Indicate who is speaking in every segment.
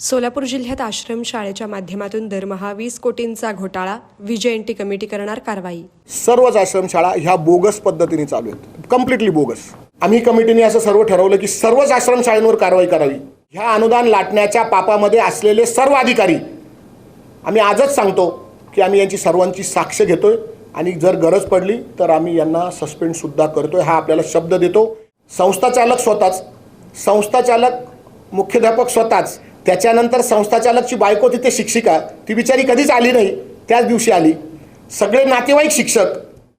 Speaker 1: सोलापूर जिल्ह्यात आश्रमशाळेच्या माध्यमातून दरमहा वीस कोटींचा घोटाळा विजयंती कमिटी करणार कारवाई.
Speaker 2: सर्वच आश्रमशाळा ह्या बोगस पद्धतीने चालू आहेत. Completely bogus. आम्ही कमिटीने असं सर्व ठरवलं की सर्वच आश्रमशाळेंवर कारवाई करावी. ह्या अनुदान लाटण्याच्या पापामध्ये असलेले सर्व अधिकारी आम्ही आजच सांगतो की आम्ही यांची सर्वांची साक्ष घेतोय आणि जर गरज पडली तर आम्ही यांना सस्पेंडसुद्धा करतोय हा आपल्याला शब्द देतो. संस्थाचालक स्वतःच. संस्थाचालक मुख्याध्यापक स्वतःच. त्याच्यानंतर संस्थाचालकची बायको तिथे शिक्षिका ती बिचारी कधीच आली नाही त्याच दिवशी आली. सगळे नातेवाईक शिक्षक.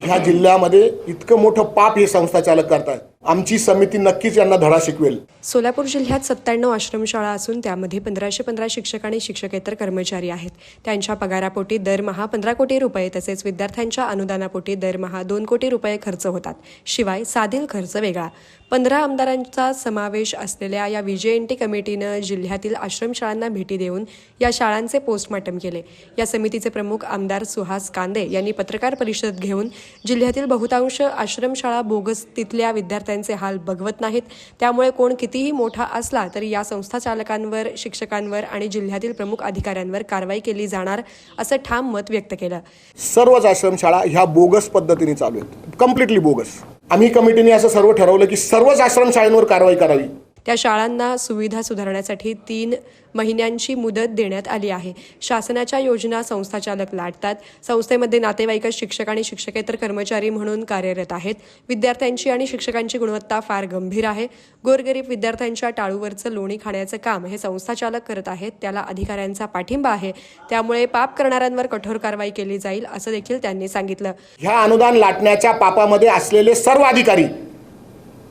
Speaker 2: ह्या जिल्ह्यामध्ये इतकं मोठं पाप हे संस्थाचालक करतात आमची समिती नक्कीच यांना धडा शिकवेल.
Speaker 1: सोलापूर जिल्ह्यात सत्त्याण्णव आश्रमशाळा असून त्यामध्ये पंधराशे पंधरा शिक्षक आणि शिक्षकेतर कर्मचारी आहेत. त्यांच्या पगारापोटी दरमहा पंधरा कोटी रुपये तसेच विद्यार्थ्यांच्या अनुदानापोटी दरमहा दोन कोटी रुपये खर्च होतात. शिवाय साधील खर्च वेगळा. पंधरा आमदारांचा समावेश असलेल्या या विजयंती कमिटीनं जिल्ह्यातील आश्रमशाळांना भेटी देऊन या शाळांचे पोस्टमॉर्टम केले. या समितीचे प्रमुख आमदार सुहास कांदे यांनी पत्रकार परिषद घेऊन जिल्ह्यातील बहुतांश आश्रमशाळा बोगस तिथल्या विद्यार्थ्यांचे हाल बघवत नाहीत. त्यामुळे कोण कितीही मोठा असला तरी या संस्था चालकांवर शिक्षकांवर आणि जिल्ह्यातील प्रमुख अधिकाऱ्यांवर कारवाई केली जाणार असं ठाम मत व्यक्त केलं.
Speaker 2: सर्वच आश्रमशाळा ह्या बोगस पद्धतीने चालू आहेत. कम्प्लिटली बोगस आम्ही कमिटीने असं सर्व ठरवलं की सर्वच आश्रमशाळांवर कारवाई करावी.
Speaker 1: त्या शाळांना सुविधा सुधारण्यासाठी तीन महिन्यांची मुदत देण्यात आली आहे. शासनाच्या योजना संस्थाचालक लाटतात. संस्थेमध्ये नातेवाईक शिक्षक आणि शिक्षकेतर कर्मचारी म्हणून कार्यरत आहेत. विद्यार्थ्यांची आणि शिक्षकांची गुणवत्ता फार गंभीर आहे. गोरगरीब विद्यार्थ्यांच्या टाळूवरचं लोणी खाण्याचं काम हे संस्थाचालक करत आहेत. त्याला अधिकाऱ्यांचा पाठिंबा आहे. त्यामुळे पाप करणाऱ्यांवर कठोर कारवाई केली जाईल असं देखील त्यांनी सांगितलं.
Speaker 2: ह्या अनुदान लाटण्याच्या पापामध्ये असलेले सर्व अधिकारी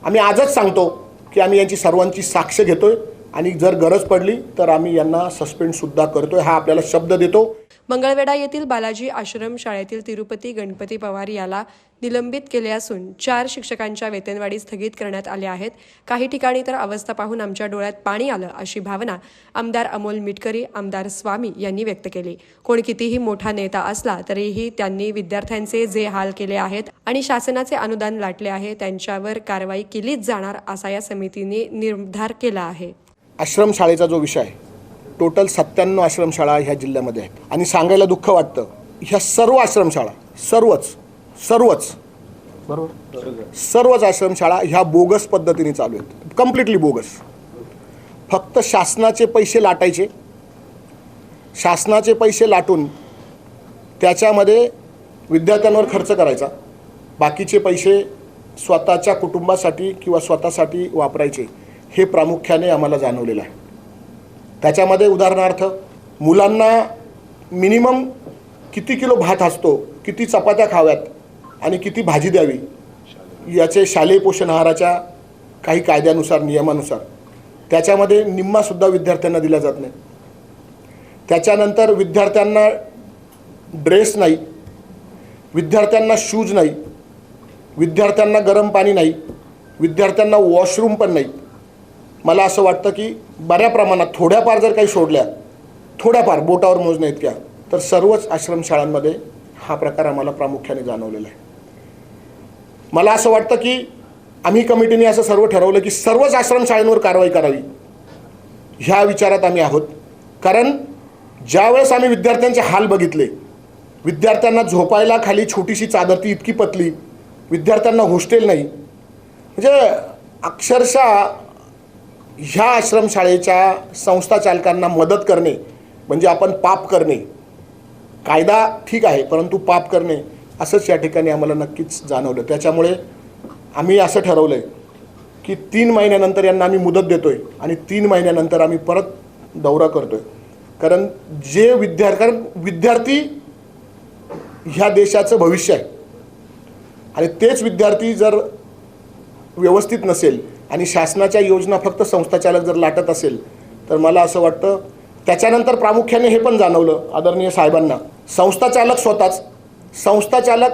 Speaker 2: आम्ही आजच सांगतो की आम्ही यांची सर्वांची साक्ष घेतोय. आणि जर गरज पडली तर आम्ही यांना सस्पेंडसुद्धा करतोय. हा आपल्याला शब्द देतो.
Speaker 1: मंगळवेढा येथील बालाजी आश्रम शाळेतील तिरुपती गणपती पवार याला निलंबित केले असून चार शिक्षकांच्या वेतनवाढी स्थगित करण्यात आल्या आहेत. काही ठिकाणी तर अवस्था पाहून आमच्या डोळ्यात पाणी आलं अशी भावना आमदार अमोल मिटकरी आमदार स्वामी यांनी व्यक्त केली. कोण कितीही मोठा नेता असला तरीही त्यांनी विद्यार्थ्यांचे जे हाल केले आहेत आणि शासनाचे अनुदान लाटले आहे त्यांच्यावर कारवाई केलीच जाणार असा या समितीने निर्धार केला आहे.
Speaker 2: आश्रमशाळेचा जो विषय आहे टोटल सत्त्याण्णव आश्रमशाळा ह्या जिल्ह्यामध्ये आहेत. आणि सांगायला दुःख वाटतं ह्या सर्व आश्रमशाळा सर्वच सर्वच बरोबर सर्वच आश्रमशाळा ह्या बोगस पद्धतीने चालू आहेत. कम्प्लिटली बोगस फक्त शासनाचे पैसे लाटायचे. शासनाचे पैसे लाटून त्याच्यामध्ये विद्यार्थ्यांवर खर्च करायचा. बाकीचे पैसे स्वतःच्या कुटुंबासाठी किंवा स्वतःसाठी वापरायचे. हे प्रामुख्याने आम्हाला जाणवलेलं आहे. त्याच्यामध्ये उदाहरणार्थ मुलांना मिनिमम किती किलो भात असतो किती चपात्या खाव्यात आणि किती भाजी द्यावी याचे शालेय पोषण आहाराच्या काही कायद्यानुसार नियमानुसार त्याच्यामध्ये निम्मासुद्धा विद्यार्थ्यांना दिला जात नाही त्याच्यानंतर विद्यार्थ्यांना ड्रेस नाही विद्यार्थ्यांना शूज नाही विद्यार्थ्यांना गरम पाणी नाही विद्यार्थ्यांना वॉशरूम पण नाही मला असं वाटतं की बऱ्या प्रमाणात थोड्याफार जर काही सोडल्या थोड्याफार बोटावर मोजण्या इतक्या तर सर्वच आश्रमशाळांमध्ये हा प्रकार आम्हाला प्रामुख्याने जाणवलेला आहे. मला असं वाटतं की आम्ही कमिटीने असं सर्व ठरवलं की सर्वच आश्रमशाळांवर कारवाई करावी. ह्या विचारात आम्ही आहोत. कारण ज्यावेळेस आम्ही विद्यार्थ्यांचे हाल बघितले विद्यार्थ्यांना झोपायला खाली छोटीशी चादर ती इतकी पतली विद्यार्थ्यांना हॉस्टेल नाही म्हणजे अक्षरशः ह्या आश्रमशाळेच्या संस्था चालकांना मदत करणे म्हणजे आपण पाप करणे. कायदा ठीक आहे परंतु पाप करणे असंच या ठिकाणी आम्हाला नक्कीच जाणवलं. त्याच्यामुळे आम्ही असं ठरवलं आहे की तीन महिन्यानंतर यांना आम्ही मुदत देतो आहे आणि तीन महिन्यानंतर आम्ही परत दौरा करतो आहे कारण जे विद्यार्थी कारण विद्यार्थी ह्या देशाचं भविष्य आहे. आणि तेच विद्यार्थी जर व्यवस्थित नसेल आणि शासनाच्या योजना फक्त संस्थाचालक जर लाटत असेल तर मला असं वाटतं त्याच्यानंतर प्रामुख्याने हे पण जाणवलं आदरणीय साहेबांना. संस्थाचालक स्वतःच. संस्थाचालक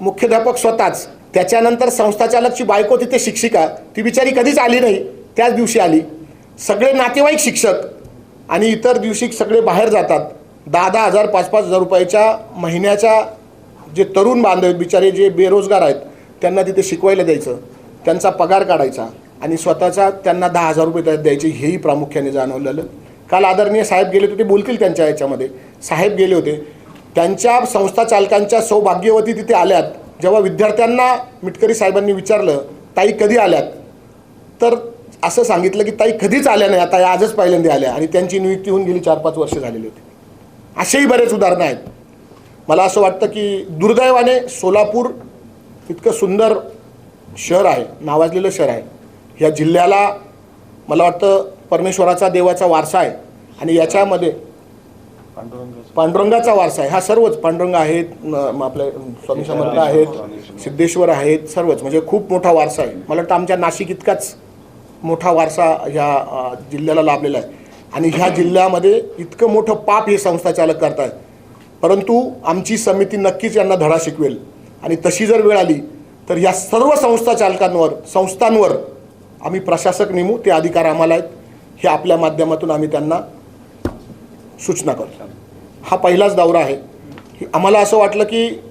Speaker 2: मुख्याध्यापक स्वतःच. त्याच्यानंतर संस्थाचालकची बायको तिथे शिक्षिका. ती बिचारी कधीच आली नाही त्याच दिवशी आली. सगळे नातेवाईक शिक्षक आणि इतर दिवशी सगळे बाहेर जातात. दहा दहा हजार पाच पाच हजार रुपयाच्या महिन्याच्या जे तरुण बांधव आहेत बिचारे जे बेरोजगार आहेत त्यांना तिथे शिकवायला द्यायचं. त्यांचा पगार काढायचा. आणि स्वतःचा त्यांना दहा हजार रुपये त्यात द्यायचे हेही प्रामुख्याने जाणवलेलं. काल आदरणीय साहेब गेले होते ते बोलतील त्यांच्या याच्यामध्ये. साहेब गेले होते. त्यांच्या संस्था चालकांच्या सौभाग्यवती तिथे आल्यात. जेव्हा विद्यार्थ्यांना मिटकरी साहेबांनी विचारलं ताई कधी आल्यात? तर असं सांगितलं की ताई कधीच आल्या नाही आता या आजच पहिल्यांदा आल्या. आणि त्यांची नियुक्ती होऊन गेली चार पाच वर्ष झालेली होती. असेही बरेच उदाहरणं आहेत. मला असं वाटतं की दुर्दैवाने सोलापूर इतकं सुंदर शहर आहे नावाजलेलं शहर आहे. या जिल्ह्याला मला वाटतं परमेश्वराचा देवाचा वारसा आहे. आणि याच्यामध्ये पांडुरंगाचा. वारसा आहे. हा सर्वच पांडुरंग आहेत आपले स्वामी समर्थ आहेत सिद्धेश्वर आहेत सर्वच. म्हणजे खूप मोठा वारसा आहे. मला वाटतं आमच्या नाशिक इतकाच मोठा वारसा ह्या जिल्ह्याला लाभलेला आहे. आणि ह्या जिल्ह्यामध्ये इतकं मोठं पाप हे संस्था चालक करतायत. परंतु आमची समिती नक्कीच यांना धडा शिकवेल. आणि तशी जर वेळ आली तर या सर्व संस्था चालकांवर संस्थांवर आम्ही प्रशासक नेमू ते अधिकार आम्हाला आहेत. हे आपल्या माध्यमातून आम्ही त्यांना सूचना करतो. हा पहिलाच दौरा आहे. ही- आम्हाला असं वाटलं की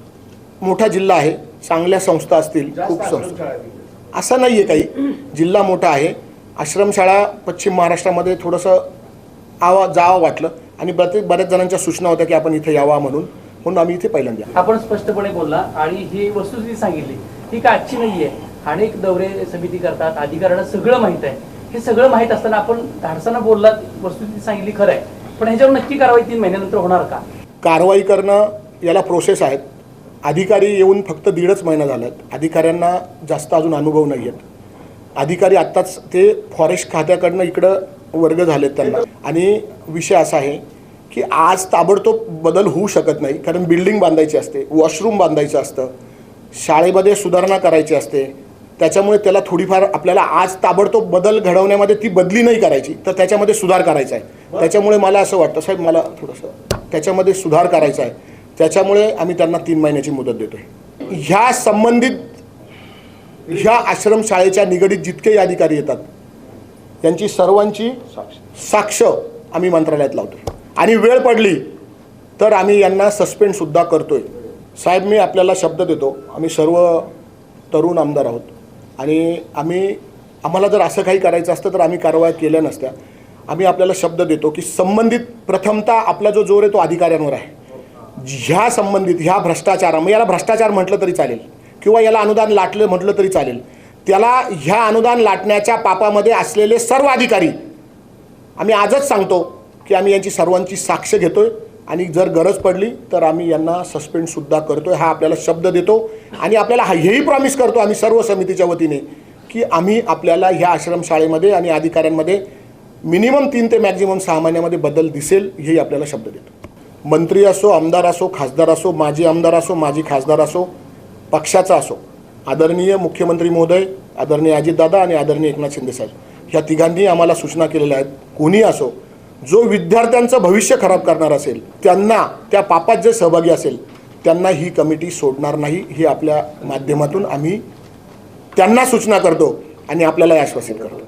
Speaker 2: मोठा जिल्हा आहे. चांगल्या संस्था असतील खूप संस्था. असं नाही आहे काही. जिल्हा मोठा आहे. आश्रमशाळा पश्चिम महाराष्ट्रामध्ये थोडंसं आवा जावं वाटलं. आणि बरेच बऱ्याच जणांच्या सूचना होत्या की आपण इथे यावा म्हणून. म्हणून आम्ही इथे पहिल्यांदा.
Speaker 3: आपण स्पष्टपणे बोलला. आणि ही वस्तुस्थिती सांगितली ही का आजची नाहीये. अनेक दौरे समिती करतात अधिकाऱ्यांना सगळं माहीत आहे. हे सगळं माहीत असताना आपण धाडसानं बोललात वस्तुस्थिती सांगितली खरं आहे. पण ह्याच्यावर नक्की कारवाई तीन महिन्यानंतर होणार का?
Speaker 2: कारवाई करणं याला प्रोसेस आहेत. अधिकारी येऊन फक्त दीडच महिना झाला आहेत अधिकाऱ्यांना जास्त अजून अनुभव नाही आहेत. अधिकारी आत्ताच ते फॉरेस्ट खात्याकडनं इकडं वर्ग झालेत त्यांना. आणि विषय असा आहे की आज ताबडतोब बदल होऊ शकत नाही. कारण बिल्डिंग बांधायची असते वॉशरूम बांधायचं असतं शाळेमध्ये सुधारणा करायची असते त्याच्यामुळे त्याला थोडीफार आपल्याला आज ताबडतोब बदल घडवण्यामध्ये ती बदली नाही करायची तर त्याच्यामध्ये सुधार करायचा आहे. त्याच्यामुळे मला असं वाटतं साहेब मला थोडंसं त्याच्यामध्ये सुधार करायचा आहे. त्याच्यामुळे आम्ही त्यांना तीन महिन्याची मुदत देतो आहे ह्या संबंधित ह्या आश्रमशाळेच्या निगडीत जितकेही अधिकारी येतात त्यांची सर्वांची साक्ष आम्ही मंत्रालयात लावतो आणि वेळ पडली तर आम्ही यांना सस्पेंडसुद्धा करतो आहे साहेब मी आपल्याला शब्द देतो आम्ही सर्व तरुण आमदार आहोत. आणि आम्ही आम्हाला जर असं काही करायचं असतं तर आम्ही कारवाया केल्या नसत्या. आम्ही आपल्याला शब्द देतो की संबंधित प्रथमतः आपला जो जोर आहे तो अधिकाऱ्यांवर आहे. ह्या संबंधित ह्या भ्रष्टाचार मग याला भ्रष्टाचार म्हटलं तरी चालेल. किंवा याला अनुदान लाटलं म्हटलं तरी चालेल. त्याला ह्या अनुदान लाटण्याच्या पापामध्ये असलेले सर्व अधिकारी आम्ही आजच सांगतो की आम्ही यांची सर्वांची साक्ष घेतोय. आणि जर गरज पडली तर आम्ही यांना सस्पेंडसुद्धा करतो हा आपल्याला शब्द देतो आणि आपल्याला हा हेही प्रॉमिस करतो आम्ही सर्व समितीच्या वतीने की आम्ही आपल्याला ह्या आश्रमशाळेमध्ये आणि अधिकाऱ्यांमध्ये मिनिमम तीन ते मॅक्झिमम सहा महिन्यामध्ये बदल दिसेल हेही आपल्याला शब्द देतो. मंत्री असो आमदार असो खासदार असो माजी आमदार असो माजी खासदार असो पक्षाचा असो आदरणीय मुख्यमंत्री महोदय आदरणीय अजितदादा आणि आदरणीय एकनाथ शिंदेसाहेब ह्या तिघांनी आम्हाला सूचना केलेल्या आहेत. कोणी असो जो विद्यार्थ्यांचं भविष्य खराब करणार असेल त्यांना त्या पापात जे सहभागी असेल त्यांना ही कमिटी सोडणार नाही हे आपल्या माध्यमातून आम्ही त्यांना सूचना करतो आणि आपल्याला आश्वासित करतो.